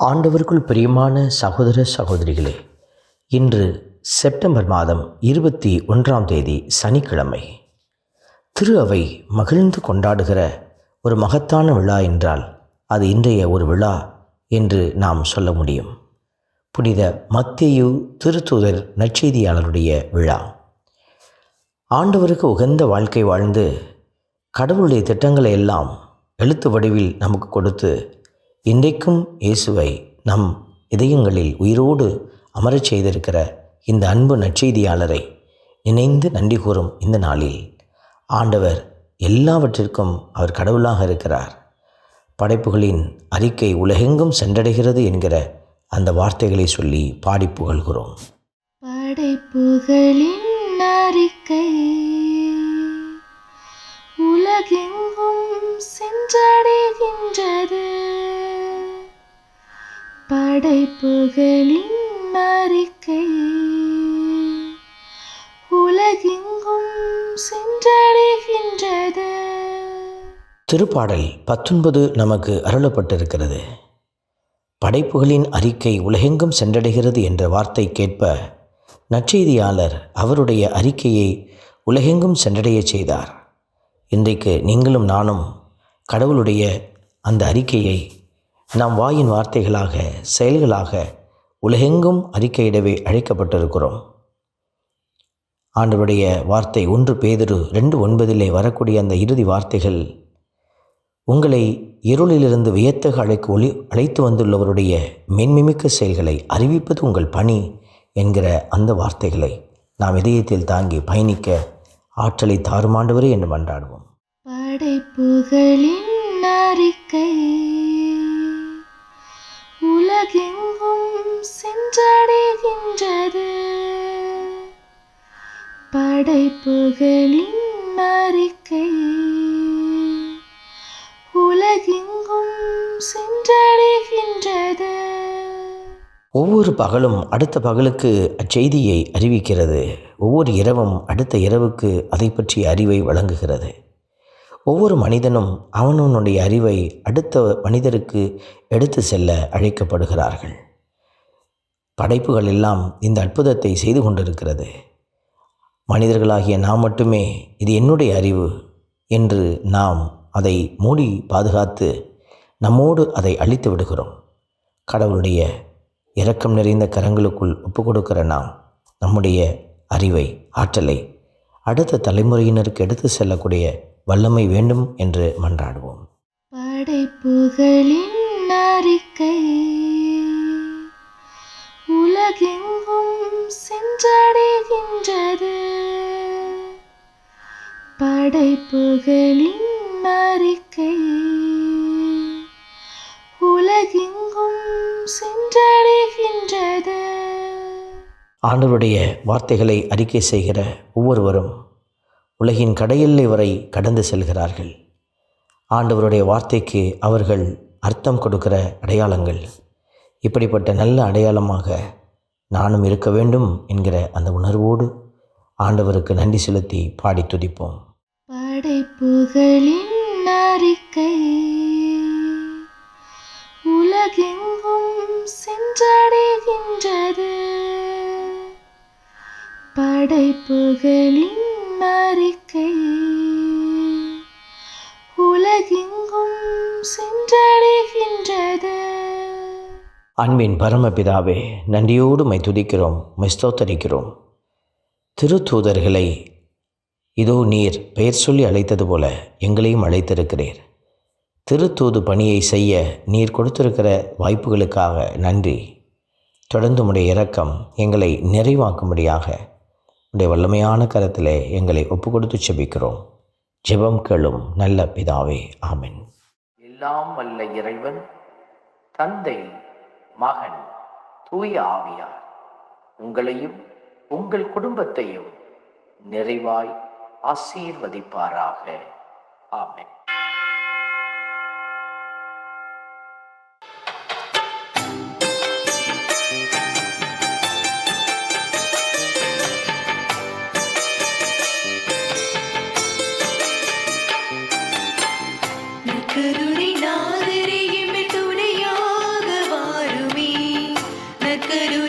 ஆண்டவருக்குள் பிரியமான சகோதர சகோதரிகளே இன்று செப்டம்பர் மாதம் இருபத்தி ஒன்றாம் தேதி சனிக்கிழமை. திரு அவை மகிழ்ந்து கொண்டாடுகிற ஒரு மகத்தான விழா என்றால் அது இன்றைய ஒரு விழா என்று நாம் சொல்ல முடியும். புனித மத்தியு திருத்தூதர் நற்செய்தியாளருடைய விழா. ஆண்டவருக்கு உகந்த வாழ்க்கை வாழ்ந்து கடவுளுடைய திட்டங்களை எல்லாம் எழுத்து வடிவில் நமக்கு கொடுத்து இன்றைக்கும் இயேசுவை நம் இதயங்களில் உயிரோடு அமரச் செய்திருக்கிற இந்த அன்பு நற்செய்தியாளரை நினைந்து நன்றி கூறும் இந்த நாளில் ஆண்டவர் எல்லாவற்றிற்கும் அவர் கடவுளாக இருக்கிறார். படைப்புகளின் அறிக்கை உலகெங்கும் சென்றடைகிறது என்கிற அந்த வார்த்தைகளை சொல்லி பாடி புகழ்கிறோம். படைப்புகளின் அறிக்கை படைப்புகளின் அறிக்கை. உலகெங்கும் சென்றடைகின்றது. திருப்பாடல் பத்தொன்பது நமக்கு அருளப்பட்டிருக்கிறது. படைப்புகளின் அறிக்கை உலகெங்கும் சென்றடைகிறது என்ற வார்த்தை கேட்ப நற்செய்தியாளர் அவருடைய அறிக்கையை உலகெங்கும் சென்றடையச் செய்தார். இன்றைக்கு நீங்களும் நானும் கடவுளுடைய அந்த அறிக்கையை நாம் வாயின் வார்த்தைகளாக செயல்களாக உலகெங்கும் அறிக்கையிடவே அழைக்கப்பட்டிருக்கிறோம். ஆண்டவருடைய வார்த்தை ஒன்று பேதிரு ரெண்டு ஒன்பதிலே வரக்கூடிய அந்த இறுதி வார்த்தைகள் உங்களை இருளிலிருந்து வியத்தக அழைக்கு ஒளி அழைத்து வந்துள்ளவருடைய மென்மிமிக்க செயல்களை அறிவிப்பது உங்கள் பணி என்கிற அந்த வார்த்தைகளை நாம் இதயத்தில் தாங்கி பயணிக்க ஆற்றலை தாருமாண்டவரே என்று மன்றாடுவோம். படைப்புகளின் அறிக்கை. உலகெங்கும் சென்றடைகின்றது. படைப்புகளின் அறிக்கை. உலகெங்கும் சென்றடைகின்றது. ஒவ்வொரு பகலும் அடுத்த பகலுக்கு அச்செய்தியை அறிவிக்கிறது. ஒவ்வொரு இரவும் அடுத்த இரவுக்கு அதை பற்றிய அறிவை வழங்குகிறது. ஒவ்வொரு மனிதனும் அவனவனுடைய அறிவை அடுத்த மனிதருக்கு எடுத்து செல்ல அழைக்கப்படுகிறார்கள். படைப்புகள் எல்லாம் இந்த அற்புதத்தை செய்து கொண்டிருக்கிறது. மனிதர்களாகிய நாம் மட்டுமே இது என்னுடைய அறிவு என்று நாம் அதை மூடி பாதுகாத்து நம்மோடு அதை அழித்து விடுகிறோம். கடவுளுடைய இரக்கம் நிறைந்த கரங்களுக்குள் ஒப்பு கொடுக்கிற நாம் நம்முடைய அறிவை ஆற்றலை அடுத்த தலைமுறையினருக்கு எடுத்து செல்லக்கூடிய வல்லமை வேண்டும் என்று மன்றாடுவோம். படைப்புகளின் அறிக்கை உலகெங்கும் சென்றடைகின்றது. படைப்புகளின் அறிக்கை உலகெங்கும் சென்றடைகின்றது. ஆண்டவருடைய வார்த்தைகளை அறிக்கை செய்கிற ஒவ்வொருவரும் உலகின் கடையெல்லை வரை கடந்து செல்கிறார்கள். ஆண்டவருடைய வார்த்தைக்கு அவர்கள் அர்த்தம் கொடுக்கிற அடையாளங்கள். இப்படிப்பட்ட நல்ல அடையாளமாக நானும் இருக்க வேண்டும் என்கிற அந்த உணர்வோடு ஆண்டவருக்கு நன்றி செலுத்தி பாடி துதிப்போம். படைப்புகளின் அறிக்கை உலகெங்கும் சென்றடைகின்றது. படைப்புகளின் அறிக்கை உலகெங்கும் சென்றடைகின்றது. அன்பின் பரமபிதாவே நன்றியோடு மை துதிக்கிறோம் மைஸ்தோத்தரிக்கிறோம் திருத்தூதர்களை இதோ நீர் பெயர் சொல்லி அழைத்தது போல எங்களையும் அழைத்திருக்கிறீர். திருத்தூது பணியை செய்ய நீர் கொடுத்திருக்கிற வாய்ப்புகளுக்காக நன்றி. தொடர்ந்து உடைய இரக்கம் எங்களை நிறைவாக்கும்படியாக உடைய வல்லமையான கரத்திலே எங்களை ஒப்பு கொடுத்து செபிக்கிறோம். ஜெபம் கேளும் நல்ல பிதாவே ஆமின். எல்லாம் வல்ல இறைவன் தந்தை மகன் தூய ஆவியார் உங்களையும் உங்கள் குடும்பத்தையும் நிறைவாய் ஆசீர்வதிப்பாராக. ஆமென். करो